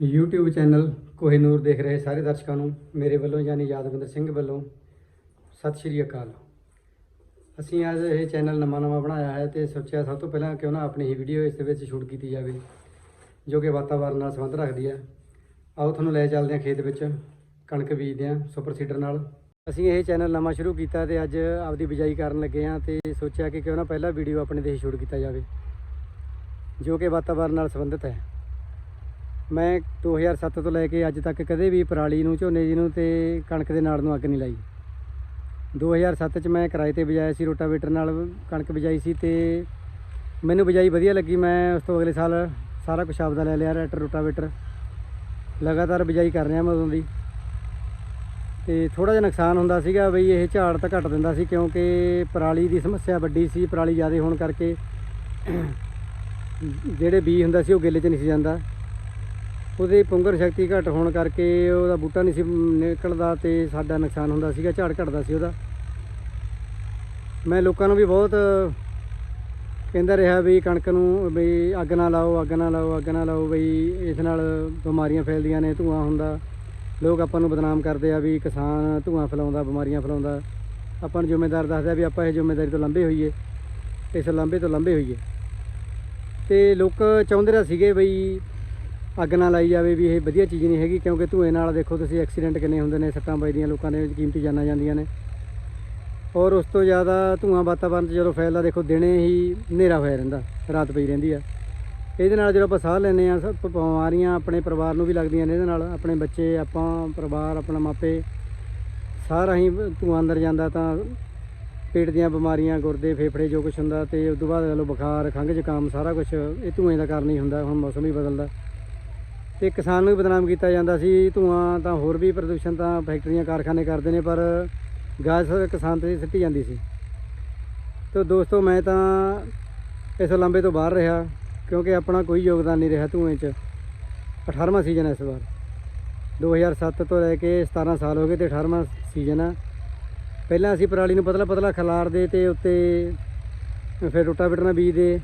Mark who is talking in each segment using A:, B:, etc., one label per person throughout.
A: YouTube channel Kohinoor ਦੇਖ ਰਹੇ ਸਾਰੇ ਦਰਸ਼ਕਾਂ ਨੂੰ, ਮੇਰੇ ਵੱਲੋਂ ਯਾਨੀ ਯਾਦਵਿੰਦਰ ਸਿੰਘ ਵੱਲੋਂ ਸਤਿ ਸ਼੍ਰੀ ਅਕਾਲ। ਅਸੀਂ ਅੱਜ ਇਹ ਚੈਨਲ ਨਵਾਂ ਨਵਾਂ ਬਣਾਇਆ ਹੈ ਤੇ ਸੋਚਿਆ ਸਭ ਤੋਂ ਪਹਿਲਾਂ ਕਿਉਂ ਨਾ ਆਪਣੀ ਹੀ ਵੀਡੀਓ ਇਸ ਦੇ ਵਿੱਚ ਸ਼ੂਟ ਕੀਤੀ ਜਾਵੇ, ਜੋ ਕਿ ਵਾਤਾਵਰਣ ਨਾਲ ਸੰਬੰਧ ਰੱਖਦੀ ਹੈ। ਆਓ ਤੁਹਾਨੂੰ ਲੈ ਚੱਲਦੇ ਹਾਂ ਖੇਤ ਵਿੱਚ, ਕਣਕ ਬੀਜਦੇ ਹਾਂ ਸੁਪਰ ਸੀਡਰ ਨਾਲ। ਅਸੀਂ ਇਹ ਚੈਨਲ ਨਵਾਂ ਸ਼ੁਰੂ ਕੀਤਾ ਤੇ ਅੱਜ ਆਪਦੀ ਬਿਜਾਈ ਕਰਨ ਲੱਗੇ ਹਾਂ ਤੇ ਸੋਚਿਆ ਕਿ ਕਿਉਂ ਨਾ ਪਹਿਲਾ ਵੀਡੀਓ ਆਪਣੇ ਤੇ ਹੀ ਸ਼ੂਟ ਕੀਤਾ ਜਾਵੇ, ਜੋ ਕਿ ਵਾਤਾਵਰਣ ਨਾਲ ਸੰਬੰਧਿਤ ਹੈ। ਮੈਂ 2007 ਤੋਂ ਲੈ ਕੇ ਅੱਜ ਤੱਕ ਕਦੇ ਵੀ ਪਰਾਲੀ ਨੂੰ, ਝੋਨੇ ਜੀ ਨੂੰ ਤੇ ਕਣਕ ਦੇ ਨਾੜ ਨੂੰ ਅੱਗ ਨਹੀਂ ਲਾਈ। 2007 ਚ ਮੈਂ ਕਿਰਾਏ ਤੇ ਬਜਾਇਆ ਸੀ, ਰੋਟਾਵੇਟਰ ਨਾਲ ਕਣਕ ਬਿਜਾਈ ਸੀ ਤੇ ਮੈਨੂੰ ਬਿਜਾਈ ਵਧੀਆ ਲੱਗੀ। ਮੈਂ ਉਸ ਤੋਂ ਅਗਲੇ ਸਾਲ ਸਾਰਾ ਕੁਝ ਆਪਦਾ ਲੈ ਲਿਆ, ਰੈਟਰ, ਰੋਟਾਵੇਟਰ। ਲਗਾਤਾਰ ਬਿਜਾਈ ਕਰ ਰਿਹਾ ਮੈਂ ਉਦੋਂ ਦੀ। ਤੇ ਥੋੜਾ ਜਿਹਾ ਨੁਕਸਾਨ ਹੁੰਦਾ ਸੀਗਾ ਬਈ, ਇਹ ਝਾੜ ਤਾਂ ਘੱਟ ਦਿੰਦਾ ਸੀ ਕਿਉਂਕਿ ਪਰਾਲੀ ਦੀ ਸਮੱਸਿਆ ਵੱਡੀ ਸੀ, ਪਰਾਲੀ ਜ਼ਿਆਦਾ ਹੋਣ ਕਰਕੇ ਜਿਹੜੇ ਬੀ ਹੁੰਦਾ ਸੀ ਉਹ ਗਿੱਲੇ 'ਚ ਨਹੀਂ ਸੀ ਜਾਂਦਾ। ਉਹਦੇ ਪੁੰਗਰ ਸ਼ਕਤੀ ਘੱਟ ਹੋਣ ਕਰਕੇ ਉਹਦਾ ਬੂਟਾ ਨਹੀਂ ਸੀ ਨਿਕਲਦਾ ਤੇ ਸਾਡਾ ਨੁਕਸਾਨ ਹੁੰਦਾ ਸੀਗਾ, ਝਾੜ ਘਟਦਾ ਸੀ ਉਹਦਾ। ਮੈਂ ਲੋਕਾਂ ਨੂੰ ਵੀ ਬਹੁਤ ਕਹਿੰਦਾ ਰਿਹਾ ਵੀ ਕਣਕ ਨੂੰ ਵੀ ਅੱਗ ਨਾ ਲਾਓ, ਅੱਗ ਨਾ ਲਾਓ, ਅੱਗ ਨਾ ਲਾਓ ਬਈ, ਇਸ ਨਾਲ ਬਿਮਾਰੀਆਂ ਫੈਲਦੀਆਂ ਨੇ, ਧੂਆਂ ਹੁੰਦਾ। ਲੋਕ ਆਪਾਂ ਨੂੰ ਬਦਨਾਮ ਕਰਦੇ ਆ ਵੀ ਕਿਸਾਨ ਧੂਆਂ ਫੈਲਾਉਂਦਾ, ਬਿਮਾਰੀਆਂ ਫੈਲਾਉਂਦਾ। ਆਪਾਂ ਨੂੰ ਜ਼ਿੰਮੇਦਾਰ ਦੱਸਦਾ ਵੀ ਆਪਾਂ ਇਹ ਜ਼ਿੰਮੇਦਾਰੀ ਤੋਂ ਲੰਬੇ ਹੋਈਏ, ਇਸ ਲੰਬੇ ਤੋਂ ਲੰਬੇ ਹੋਈਏ। ਤੇ ਲੋਕ ਚਾਹੁੰਦੇ ਰਿਹਾ ਸੀਗੇ ਬਈ ਅੱਗ ਨਾ ਲਾਈ ਜਾਵੇ ਵੀ ਇਹ ਵਧੀਆ ਚੀਜ਼ ਨਹੀਂ ਹੈਗੀ, ਕਿਉਂਕਿ ਧੂਏ ਨਾਲ ਦੇਖੋ ਤੁਸੀਂ ਐਕਸੀਡੈਂਟ ਕਿੰਨੇ ਹੁੰਦੇ ਨੇ ਸੱਟਾਂ ਵੱਜਦੀਆਂ ਲੋਕਾਂ ਦੇ ਵਿੱਚ, ਕੀਮਤੀ ਜਾਨਾਂ ਜਾਂਦੀਆਂ ਨੇ। ਔਰ ਉਸ ਤੋਂ ਜ਼ਿਆਦਾ ਧੂਆਂ ਵਾਤਾਵਰਣ 'ਚ ਜਦੋਂ ਫੈਲਦਾ, ਦੇਖੋ ਦਿਨੇ ਹੀ ਹਨੇਰਾ ਹੋਇਆ ਰਹਿੰਦਾ, ਰਾਤ ਪਈ ਰਹਿੰਦੀ ਆ। ਇਹਦੇ ਨਾਲ ਜਦੋਂ ਆਪਾਂ ਸਾਹ ਲੈਂਦੇ ਆ ਸਭ ਬਿਮਾਰੀਆਂ ਆਪਣੇ ਪਰਿਵਾਰ ਨੂੰ ਵੀ ਲੱਗਦੀਆਂ ਨੇ ਇਹਦੇ ਨਾਲ, ਆਪਣੇ ਬੱਚੇ, ਆਪਾਂ ਪਰਿਵਾਰ, ਆਪਣਾ ਮਾਪੇ ਸਾਰਾ ਹੀ ਧੂਆਂ ਅੰਦਰ ਜਾਂਦਾ ਤਾਂ ਪੇਟ ਦੀਆਂ ਬਿਮਾਰੀਆਂ, ਗੁਰਦੇ, ਫੇਫੜੇ ਜੋ ਕੁਝ ਹੁੰਦਾ ਤੇ ਉਸ ਤੋਂ ਬਾਅਦ ਲੋ ਬੁਖਾਰ, ਖੰਘ, ਜ਼ੁਕਾਮ, ਸਾਰਾ ਕੁਝ ਇਹ ਧੂਏ ਦਾ ਕਾਰਨ ਹੀ ਹੁੰਦਾ, ਹੁਣ ਮੌਸਮ ਹੀ ਬਦਲਦਾ। ਤੇ ਕਿਸਾਨ ਨੂੰ ਵੀ ਬਦਨਾਮ ਕੀਤਾ ਜਾਂਦਾ ਸੀ। ਧੂਆਂ ਤਾਂ ਹੋਰ ਵੀ ਪ੍ਰਦੂਸ਼ਣ ਤਾਂ ਫੈਕਟਰੀਆਂ, ਕਾਰਖਾਨੇ ਕਰਦੇ ਨੇ, ਪਰ ਗਾਜ਼ ਕਿਸਾਨ ਤੇ ਸਿੱਟੀ ਜਾਂਦੀ ਸੀ। ਤੇ ਦੋਸਤੋ, ਮੈਂ ਤਾਂ ਇਸ ਲੰਬੇ ਤੋਂ ਬਾਹਰ ਰਿਹਾ, ਕਿਉਂਕਿ ਆਪਣਾ ਕੋਈ ਯੋਗਦਾਨ ਨਹੀਂ ਰਿਹਾ ਧੂਏ 'ਚ। 18ਵਾਂ ਸੀਜ਼ਨ ਹੈ ਇਸ ਵਾਰ। 2007 ਤੋਂ ਲੈ ਕੇ 17 ਸਾਲ ਹੋ ਗਏ ਤੇ 18ਵਾਂ ਸੀਜ਼ਨ ਆ। ਪਹਿਲਾਂ ਅਸੀਂ ਪਰਾਲੀ ਨੂੰ ਪਤਲਾ ਪਤਲਾ ਖਲਾਰਦੇ ਤੇ ਉੱਤੇ ਫਿਰ ਰੋਟਾਵੇਟਰ ਨਾਲ ਬੀਜਦੇ।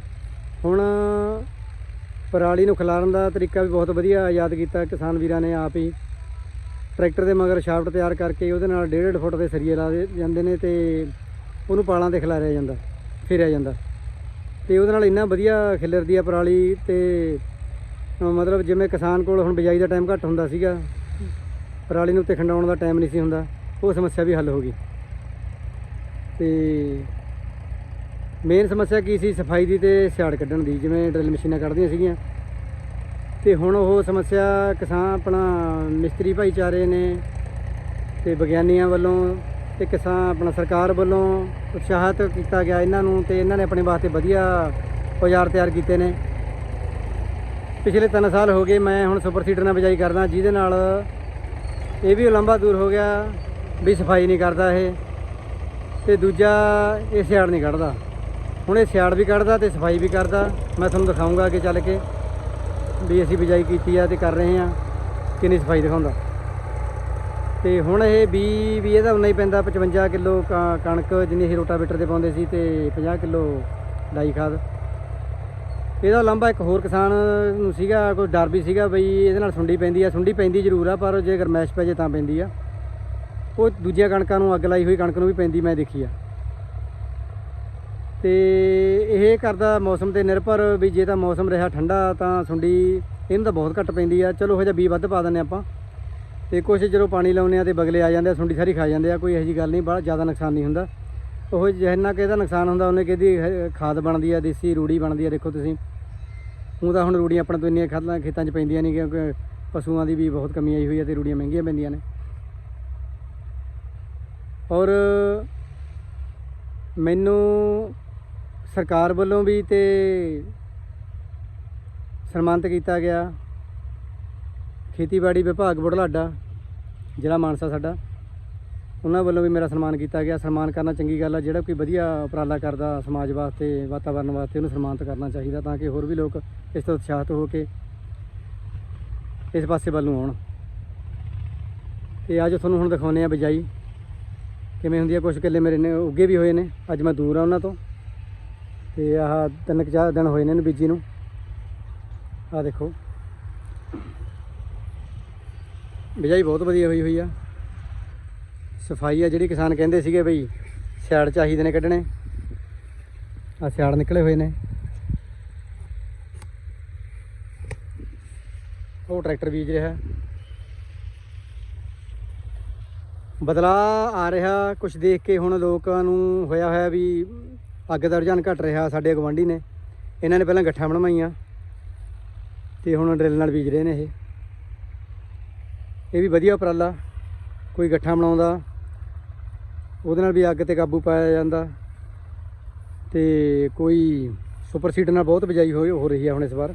A: ਹੁਣ ਪਰਾਲੀ ਨੂੰ ਖਿਲਾਰਨ ਦਾ ਤਰੀਕਾ ਵੀ ਬਹੁਤ ਵਧੀਆ ਯਾਦ ਕੀਤਾ। ਕਿਸਾਨ ਵੀਰਾਂ ਨੇ ਆਪ ਹੀ ਟਰੈਕਟਰ ਦੇ ਮਗਰ ਸ਼ਾਫਟ ਤਿਆਰ ਕਰਕੇ ਉਹਦੇ ਨਾਲ 1.5 ਫੁੱਟ ਦੇ ਸਰੀਏ ਲਾ ਦੇ ਜਾਂਦੇ ਨੇ ਤੇ ਉਹਨੂੰ ਪਾਲਾਂ ਤੇ ਖਿਲਾਰਿਆ ਜਾਂਦਾ, ਫੇਰਿਆ ਜਾਂਦਾ। ਤੇ ਉਹਦੇ ਨਾਲ ਇੰਨਾ ਵਧੀਆ ਖਿਲਰਦੀ ਆ ਪਰਾਲੀ ਤੇ ਮਤਲਬ ਜਿਵੇਂ ਕਿਸਾਨ ਕੋਲ ਹੁਣ ਬਿਜਾਈ ਦਾ ਟਾਈਮ ਘੱਟ ਹੁੰਦਾ ਸੀਗਾ, ਪਰਾਲੀ ਨੂੰ ਉੱਤੇ ਖੰਡਾਉਣ ਦਾ ਟਾਈਮ ਨਹੀਂ ਸੀ ਹੁੰਦਾ, ਉਹ ਸਮੱਸਿਆ ਵੀ ਹੱਲ ਹੋ ਗਈ। ਤੇ ਮੇਨ ਸਮੱਸਿਆ ਕੀ ਸੀ? ਸਫ਼ਾਈ ਦੀ ਤੇ ਸਿਆੜ ਕੱਢਣ ਦੀ, ਜਿਵੇਂ ਡਰਿਲ ਮਸ਼ੀਨਾਂ ਕੱਢਦੀਆਂ ਸੀਗੀਆਂ। ਤੇ ਹੁਣ ਉਹ ਸਮੱਸਿਆ ਕਿਸਾਨ ਆਪਣਾ ਮਿਸਤਰੀ ਭਾਈਚਾਰੇ ਨੇ ਤੇ ਵਿਗਿਆਨੀਆਂ ਵੱਲੋਂ ਤੇ ਕਿਸਾਨ ਆਪਣਾ ਸਰਕਾਰ ਵੱਲੋਂ ਉਤਸ਼ਾਹਿਤ ਕੀਤਾ ਗਿਆ ਇਹਨਾਂ ਨੂੰ ਤੇ ਇਹਨਾਂ ਨੇ ਆਪਣੇ ਵਾਸਤੇ ਵਧੀਆ ਔਜ਼ਾਰ ਤਿਆਰ ਕੀਤੇ ਨੇ। ਪਿਛਲੇ 3 ਸਾਲ ਹੋ ਗਏ ਮੈਂ ਹੁਣ ਸੁਪਰ ਸੀਡਰ ਨਾਲ ਬਿਜਾਈ ਕਰਦਾ, ਜਿਹਦੇ ਨਾਲ ਇਹ ਵੀ ਲੰਬਾ ਦੂਰ ਹੋ ਗਿਆ ਵੀ ਸਫ਼ਾਈ ਨਹੀਂ ਕਰਦਾ ਇਹ ਤੇ ਦੂਜਾ ਇਹ ਸਿਆੜ ਨਹੀਂ ਕੱਢਦਾ। ਹੁਣ ਇਹ ਸਿਆੜ ਵੀ ਕੱਢਦਾ ਤੇ ਸਫ਼ਾਈ ਵੀ ਕਰਦਾ। ਮੈਂ ਤੁਹਾਨੂੰ ਦਿਖਾਉਂਗਾ ਅੱਗੇ ਚੱਲ ਕੇ ਵੀ ਅਸੀਂ ਬਿਜਾਈ ਕੀਤੀ ਆ ਤੇ ਕਰ ਰਹੇ ਆ ਕਿੰਨੀ ਸਫ਼ਾਈ ਦਿਖਾਉਂਦਾ। ਤੇ ਹੁਣ ਇਹ ਵੀ ਵੀ ਇਹਦਾ ਉਨਾ ਹੀ ਪੈਂਦਾ 55 ਕਿਲੋ ਕਣਕ ਜਿੰਨੀ ਅਸੀਂ ਰੋਟਾਵੇਟਰ ਤੇ ਪਾਉਂਦੇ ਸੀ ਤੇ 50 ਕਿਲੋ ਡਾਈ ਖਾਦ। ਇਹਦਾ ਲੰਬਾ ਇੱਕ ਹੋਰ ਕਿਸਾਨ ਨੂੰ ਸੀਗਾ, ਕੋਈ ਡਰ ਵੀ ਸੀਗਾ ਬਈ ਇਹਦੇ ਨਾਲ ਸੁੰਡੀ ਪੈਂਦੀ ਆ। ਸੁੰਡੀ ਪੈਂਦੀ ਜ਼ਰੂਰ ਆ, ਪਰ ਜੇ ਗਰਮੈਸ਼ ਪੈ ਜੇ ਤਾਂ ਪੈਂਦੀ ਆ। ਉਹ ਦੂਜੀਆਂ ਕਣਕਾਂ ਨੂੰ ਅੱਗ ਲਾਈ ਹੋਈ ਕਣਕ ਨੂੰ ਵੀ ਪੈਂਦੀ, ਮੈਂ ਦੇਖੀ ਆ। ਤੇ ਇਹ ਕਰਦਾ ਮੌਸਮ ਤੇ ਨਿਰਭਰ ਵੀ ਜੇ ਤਾਂ ਮੌਸਮ ਰਿਹਾ ਠੰਡਾ ਤਾਂ ਸੁੰਡੀ ਇਹਨੂੰ ਤਾਂ ਬਹੁਤ ਘੱਟ ਪੈਂਦੀ ਆ। ਚਲੋ ਹੋ ਜਿਹਾ ਬੀ ਵੱਧ ਪਾ ਦਿੰਦੇ ਆਪਾਂ। ਤੇ ਕੁਛ ਜਦੋਂ ਪਾਣੀ ਲਾਉਂਦੇ ਆ ਤੇ ਬਗਲੇ ਆ ਜਾਂਦੇ ਆ, ਸੁੰਡੀ ਸਾਰੀ ਖਾ ਜਾਂਦੇ ਆ, ਕੋਈ ਇਹੋ ਜਿਹੀ ਗੱਲ ਨਹੀਂ, ਬੜਾ ਜ਼ਿਆਦਾ ਨੁਕਸਾਨ ਨਹੀਂ ਹੁੰਦਾ। ਉਹ ਜਿੰਨਾ ਕਿ ਇਹਦਾ ਨੁਕਸਾਨ ਹੁੰਦਾ, ਉਹਨੇ ਕਿਹਦੀ ਖਾਦ ਬਣਦੀ ਆ, ਦੇਸੀ ਰੂੜੀ ਬਣਦੀ ਆ, ਦੇਖੋ ਤੁਸੀਂ। ਉਹ ਤਾਂ ਹੁਣ ਰੂੜੀਆਂ ਆਪਣੇ ਤੋਂ ਇੰਨੀਆਂ ਖਾਦਾਂ ਖੇਤਾਂ 'ਚ ਪੈਂਦੀਆਂ ਨਹੀਂ, ਕਿਉਂਕਿ ਪਸ਼ੂਆਂ ਦੀ ਵੀ ਬਹੁਤ ਕਮੀ ਆਈ ਹੋਈ ਹੈ ਤੇ ਰੂੜੀਆਂ ਮਹਿੰਗੀਆਂ ਪੈਂਦੀਆਂ ਨੇ। ਔਰ ਮੈਨੂੰ ਸਰਕਾਰ ਵੱਲੋਂ ਵੀ ਤੇ ਸਨਮਾਨਿਤ ਕੀਤਾ ਗਿਆ। ਖੇਤੀਬਾੜੀ ਵਿਭਾਗ ਬੁਢਲਾਡਾ, ਜ਼ਿਲ੍ਹਾ ਮਾਨਸਾ ਸਾਡਾ। ਉਹਨਾਂ ਵੱਲੋਂ ਵੀ ਮੇਰਾ ਸਨਮਾਨ ਕੀਤਾ ਗਿਆ। ਸਨਮਾਨ ਕਰਨਾ ਚੰਗੀ ਗੱਲ ਆ। ਜਿਹੜਾ ਕੋਈ ਵਧੀਆ ਉਪਰਾਲਾ ਕਰਦਾ ਸਮਾਜ ਵਾਸਤੇ, ਵਾਤਾਵਰਨ ਵਾਸਤੇ, ਉਹਨੂੰ ਸਨਮਾਨਿਤ ਕਰਨਾ ਚਾਹੀਦਾ ਤਾਂ ਕਿ ਹੋਰ ਵੀ ਲੋਕ ਇਸ ਤੋਂ ਉਤਸ਼ਾਹਿਤ ਹੋ ਕੇ ਇਸ ਪਾਸੇ ਵੱਲ ਨੂੰ ਆਉਣ। ਤੇ ਅੱਜ ਤੁਹਾਨੂੰ ਹੁਣ ਦਿਖਾਉਂਦੇ ਆ ਬਿਜਾਈ। ਕਿਵੇਂ ਹੁੰਦੀ ਆ ਕੁਝ ਕਿੱਲੇ ਮੇਰੇ ਨੇ, ਉੱਗੇ ਵੀ ਹੋਏ ਨੇ। ਅੱਜ ਮੈਂ ਦੂਰ ਆ ਉਹਨਾਂ ਤੋਂ। ਤੇ ਆਹ ਤਿੰਨ ਕੁ ਚਾਰ ਦਿਨ ਹੋਏ ਨੇ ਇਹਨੂੰ ਬੀਜੀ ਨੂੰ। ਆਹ ਦੇਖੋ। ਬਿਜਾਈ ਬਹੁਤ ਵਧੀਆ ਹੋਈ ਹੋਈ ਆ। ਸਫ਼ਾਈ ਆ ਜਿਹੜੀ ਕਿਸਾਨ ਕਹਿੰਦੇ ਸੀਗੇ ਬਈ ਸਿਆੜ ਚਾਹੀਦੇ ਨੇ ਕੱਢਣੇ। ਆ ਸਿਆੜ ਨਿਕਲੇ ਹੋਏ ਨੇ। ਉਹ ਟਰੈਕਟਰ ਬੀਜ ਰਿਹਾ। ਬਦਲਾ ਆ ਰਿਹਾ। ਕੁਝ ਦੇਖ ਕੇ ਹੁਣ ਲੋਕਾਂ ਨੂੰ ਹੋਇਆ ਹੋਇਆ ਵੀ ਅੱਗ ਦਾ ਰੁਝਾਨ ਘਟ ਰਿਹਾ, ਸਾਡੇ ਗਵਾਂਢੀ ਨੇ। ਇਹਨਾਂ ਨੇ ਪਹਿਲਾਂ ਗੱਠਾਂ ਬਣਵਾਈਆਂ ਤੇ ਹੁਣ ਡਰਿਲ ਨਾਲ ਬੀਜ ਰਹੇ ਨੇ ਇਹ। ਇਹ ਵੀ ਵਧੀਆ ਉਪਰਾਲਾ, ਕੋਈ ਗੱਠਾਂ ਬਣਾਉਂਦਾ, ਉਹਦੇ ਨਾਲ ਵੀ ਅੱਗ ਤੇ ਕਾਬੂ ਪਾਇਆ ਜਾਂਦਾ ਤੇ ਕੋਈ ਸੁਪਰ ਸੀਡਰ ਨਾਲ ਬਹੁਤ ਬਿਜਾਈ ਹੋ ਹੋ ਰਹੀ ਹੈ ਹੁਣ ਇਸ ਵਾਰ,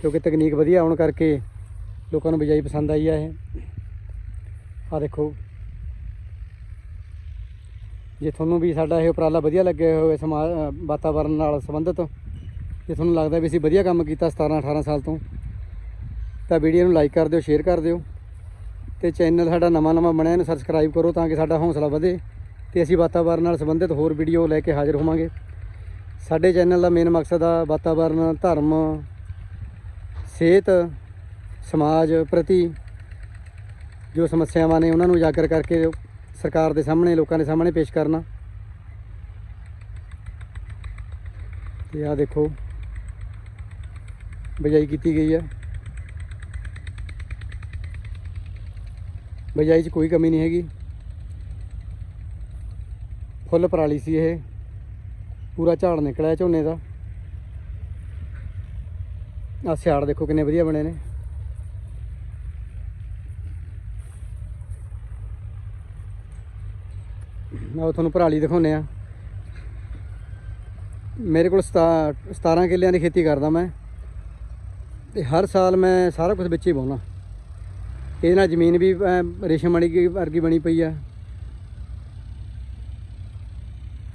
A: ਕਿਉਂਕਿ ਤਕਨੀਕ ਵਧੀਆ ਆਉਣ ਕਰਕੇ ਲੋਕਾਂ ਨੂੰ ਬਿਜਾਈ ਪਸੰਦ ਆਈ ਹੈ ਇਹ। ਆ ਦੇਖੋ। ਜੇ ਤੁਹਾਨੂੰ ਵੀ ਸਾਡਾ ਇਹ ਉਪਰਾਲਾ ਵਧੀਆ ਲੱਗਿਆ ਹੋਵੇ ਸਮਾਜ ਅ, ਵਾਤਾਵਰਣ ਨਾਲ ਸੰਬੰਧਿਤ ਜੇ ਤੁਹਾਨੂੰ ਲੱਗਦਾ ਵੀ ਅਸੀਂ ਵਧੀਆ ਕੰਮ ਕੀਤਾ 17 18 ਸਾਲ ਤੋਂ ਤਾਂ ਵੀਡੀਓ ਨੂੰ ਲਾਈਕ ਕਰ ਦਿਓ ਸ਼ੇਅਰ ਕਰ ਦਿਓ ਤੇ ਚੈਨਲ ਸਾਡਾ ਨਵਾਂ ਨਵਾਂ ਬਣਿਆ ਇਹਨੂੰ ਸਬਸਕ੍ਰਾਈਬ ਕਰੋ ਤਾਂ ਕਿ ਸਾਡਾ ਹੌਸਲਾ ਵਧੇ ਤੇ ਅਸੀਂ ਵਾਤਾਵਰਣ ਨਾਲ ਸੰਬੰਧਿਤ ਹੋਰ ਵੀਡੀਓ ਲੈ ਕੇ ਹਾਜ਼ਰ ਹੋਵਾਂਗੇ। ਸਾਡੇ ਚੈਨਲ ਦਾ ਮੇਨ ਮਕਸਦ ਆ ਵਾਤਾਵਰਣ ਧਰਮ ਸਿਹਤ ਸਮਾਜ ਪ੍ਰਤੀ ਜੋ ਸਮੱਸਿਆਵਾਂ ਨੇ ਉਹਨਾਂ ਨੂੰ ਉਜਾਗਰ ਕਰਕੇ ਸਰਕਾਰ ਦੇ ਸਾਹਮਣੇ, ਲੋਕਾਂ ਦੇ ਸਾਹਮਣੇ ਪੇਸ਼ ਕਰਨਾ। ਤੇ ਆ ਦੇਖੋ, ਬਿਜਾਈ ਕੀਤੀ ਗਈ ਆ ਬਿਜਾਈ 'ਚ ਕੋਈ ਕਮੀ ਨਹੀਂ ਹੈਗੀ। ਫੁੱਲ ਪਰਾਲੀ ਸੀ ਇਹ। ਪੂਰਾ ਝਾੜ ਨਿਕਲਿਆ ਝੋਨੇ ਦਾ। ਆ ਸਿਆੜ ਦੇਖੋ ਕਿੰਨੇ ਵਧੀਆ ਬਣੇ ਨੇ। ਉਹ ਤੁਹਾਨੂੰ ਪਰਾਲੀ ਦਿਖਾਉਂਦੇ ਆ ਮੇਰੇ ਕੋਲ ਸਤਾ- 17 ਕਿੱਲਿਆਂ ਦੀ ਖੇਤੀ ਕਰਦਾ ਮੈਂ। ਤੇ ਹਰ ਸਾਲ ਮੈਂ ਸਾਰਾ ਕੁਝ ਵਿੱਚ ਹੀ ਪਾਉਣਾ ਇਹਦੇ ਨਾਲ ਜ਼ਮੀਨ ਵੀ ਰੇਸ਼ਮ ਵਾਲੀ ਵਰਗੀ ਬਣੀ ਪਈ ਆ।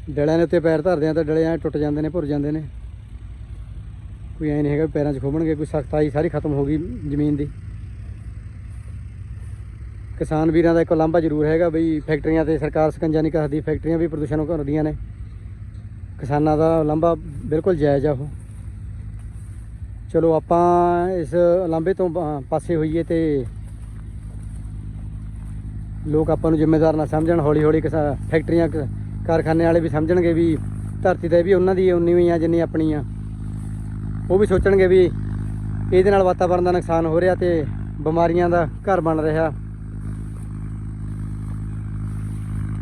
A: ਡਲਿਆਂ ਦੇ ਉੱਤੇ ਪੈਰ ਧਰਦੇ ਆ ਤਾਂ ਡਲੇ ਟੁੱਟ ਜਾਂਦੇ ਨੇ, ਭੁਰ ਜਾਂਦੇ ਨੇ। ਕੋਈ ਐ ਨਹੀਂ ਹੈਗਾ ਪੈਰਾਂ 'ਚ ਖੋਬਣਗੇ, ਕੋਈ ਸਖਤਾਈ ਸਾਰੀ ਖਤਮ ਹੋ ਗਈ ਜ਼ਮੀਨ ਦੀ। ਕਿਸਾਨ ਵੀਰਾਂ ਦਾ ਇੱਕ ਲਾਂਭਾ ਜ਼ਰੂਰ ਹੈਗਾ ਬਈ, ਫੈਕਟਰੀਆਂ ਤੇ ਸਰਕਾਰ ਸਕੰਜਾ ਨਹੀਂ ਕੱਸਦੀ, ਫੈਕਟਰੀਆਂ ਵੀ ਪ੍ਰਦੂਸ਼ਣ ਕਰਦੀਆਂ ਨੇ। ਕਿਸਾਨਾਂ ਦਾ ਲਾਂਭਾ ਬਿਲਕੁਲ ਜਾਇਜ਼ ਆ ਉਹ। ਚਲੋ ਆਪਾਂ ਇਸ ਲਾਂਭੇ ਤੋਂ ਪਾਸੇ ਹੋਈਏ ਤੇ ਲੋਕ ਆਪਾਂ ਨੂੰ ਜ਼ਿੰਮੇਦਾਰ ਨਾ ਸਮਝਣ ਹੌਲੀ ਹੌਲੀ ਕਿਸਾ, ਫੈਕਟਰੀਆਂ, ਕ- ਕਾਰਖਾਨੇ ਵਾਲੇ ਵੀ ਸਮਝਣਗੇ ਵੀ ਧਰਤੀ ਤੇ ਵੀ ਉਹਨਾਂ ਦੀ ਉਨੀ ਹੀ ਆ ਜਿੰਨੀ ਆਪਣੀ ਆ ਉਹ ਵੀ ਸੋਚਣਗੇ ਵੀ ਇਹਦੇ ਨਾਲ ਵਾਤਾਵਰਣ ਦਾ ਨੁਕਸਾਨ ਹੋ ਰਿਹਾ ਤੇ ਬਿਮਾਰੀਆਂ ਦਾ ਘਰ ਬਣ ਰਿਹਾ।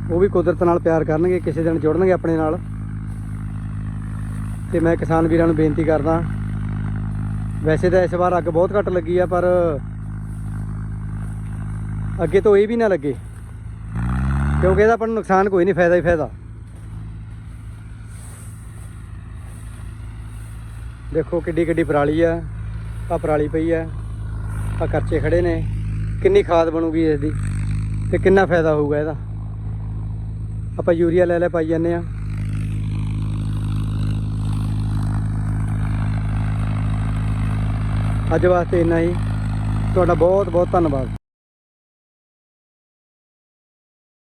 A: ਉਹ ਵੀ ਕੁਦਰਤ ਨਾਲ ਪਿਆਰ ਕਰਨਗੇ, ਕਿਸੇ ਦਿਨ ਜੁੜਨਗੇ ਆਪਣੇ ਨਾਲ। ਤੇ ਮੈਂ ਕਿਸਾਨ ਵੀਰਾਂ ਨੂੰ ਬੇਨਤੀ ਕਰਦਾ, ਵੈਸੇ ਤਾਂ ਇਸ ਵਾਰ ਅੱਗ ਬਹੁਤ ਘੱਟ ਲੱਗੀ ਆ, ਪਰ ਅੱਗੇ ਤੋਂ ਇਹ ਵੀ ਨਾ ਲੱਗੇ, ਕਿਉਂਕਿ ਇਹਦਾ ਆਪਾਂ ਨੂੰ ਨੁਕਸਾਨ ਕੋਈ ਨਹੀਂ, ਫਾਇਦਾ ਹੀ ਫਾਇਦਾ। ਦੇਖੋ ਕਿੱਡੀ ਕਿੱਡੀ ਪਰਾਲੀ ਆ ਆ ਪਰਾਲੀ ਪਈ ਆ ਆ ਕਰਚੇ ਖੜੇ ਨੇ, ਕਿੰਨੀ ਖਾਦ ਬਣੂਗੀ ਇਸ ਦੀ, ਤੇ ਕਿੰਨਾ ਫਾਇਦਾ ਹੋਊਗਾ ਇਹਦਾ। ਆਪਾਂ ਯੂਰੀਆ ਲੈ ਲੈ ਪਾਈ ਜਾਂਦੇ ਆ ਅੱਜ ਵਾਸਤੇ ਇੰਨਾ ਹੀ। ਤੁਹਾਡਾ ਬਹੁਤ ਬਹੁਤ ਧੰਨਵਾਦ।